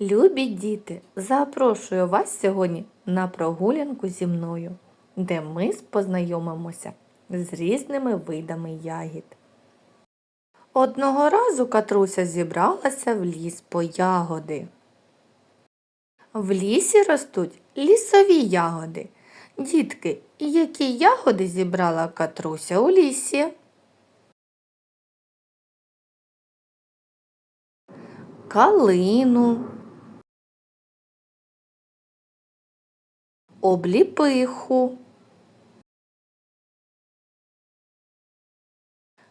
Любі діти, запрошую вас сьогодні на прогулянку зі мною, де ми познайомимося з різними видами ягід. Одного разу Катруся зібралася в ліс по ягоди. В лісі ростуть лісові ягоди. Дітки, які ягоди зібрала Катруся у лісі? Калину, обліпиху,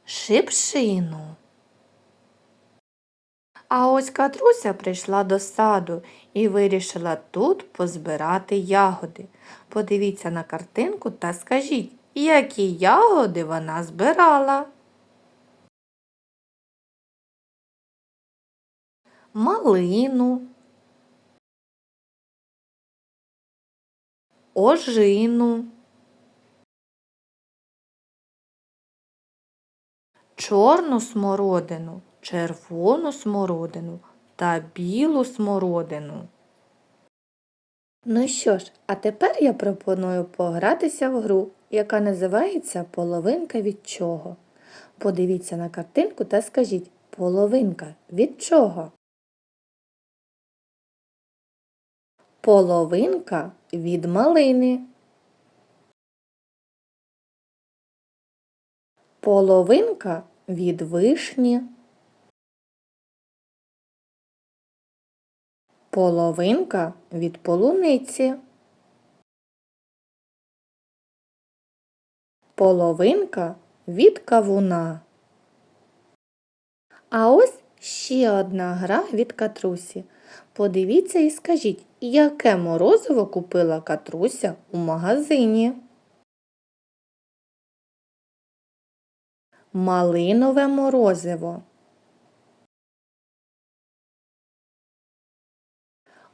шипшину. А ось Катруся прийшла до саду і вирішила тут позбирати ягоди. Подивіться на картинку та скажіть, які ягоди вона збирала. Малину, ожину, чорну смородину, червону смородину та білу смородину. Ну що ж, а тепер я пропоную погратися в гру, яка називається Половинка від чого. Подивіться на картинку та скажіть половинка від чого? Половинка від малини. Половинка від вишні. Половинка від полуниці. Половинка від кавуна. А ось ще одна гра від катрусі. Подивіться і скажіть, яке морозиво купила катруся у магазині? Малинове морозиво.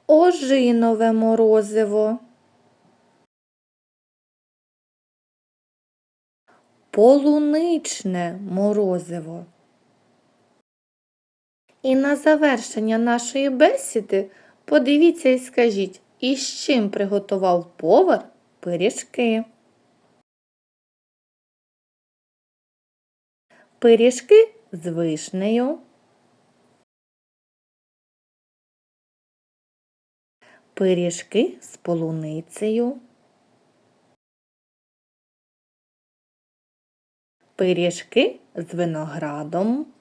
Ожинове морозиво. Полуничне морозиво. І на завершення нашої бесіди подивіться і скажіть, із чим приготував повар пиріжки. Пиріжки з вишнею. Пиріжки з полуницею. Пиріжки з виноградом.